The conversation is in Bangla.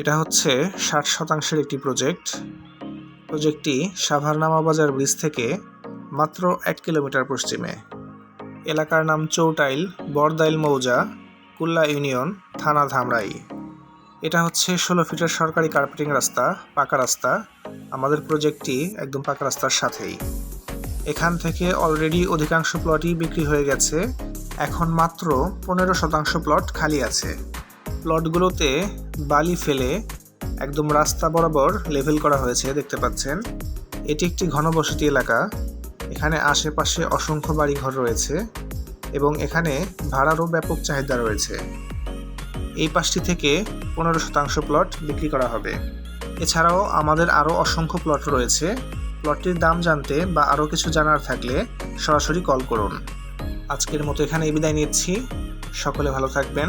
এটা হচ্ছে ষাট শতাংশের একটি প্রজেক্ট। প্রজেক্টটি সাভারনামা বাজার ব্রিজ থেকে মাত্র এক কিলোমিটার পশ্চিমে। এলাকার নাম চৌটাইল বরদাইল মৌজা, কুল্লা ইউনিয়ন, থানা ধামরাই। এটা হচ্ছে ষোলো ফিটের সরকারি কার্পেটিং রাস্তা, পাকা রাস্তা। আমাদের প্রজেক্টটি একদম পাকা রাস্তার সাথেই। এখান থেকে অলরেডি অধিকাংশ প্লটই বিক্রি হয়ে গেছে। এখন মাত্র পনেরো শতাংশ প্লট খালি আছে। প্লটগুলোতে বালি ফেলে একদম রাস্তা বরাবর লেভেল করা হয়েছে, দেখতে পাচ্ছেন। এটি একটি ঘনবসতি এলাকা। এখানে আশেপাশে অসংখ্য বাড়িঘর রয়েছে এবং এখানে ভাড়ারও ব্যাপক চাহিদা রয়েছে। এই পাশটি থেকে পনেরো শতাংশ প্লট বিক্রি করা হবে। এছাড়াও আমাদের আরও অসংখ্য প্লট রয়েছে। প্লটটির দাম জানতে বা আরও কিছু জানার থাকলে সরাসরি কল করুন। আজকের মতো এখানে বিদায় নিচ্ছি। সকলে ভালো থাকবেন।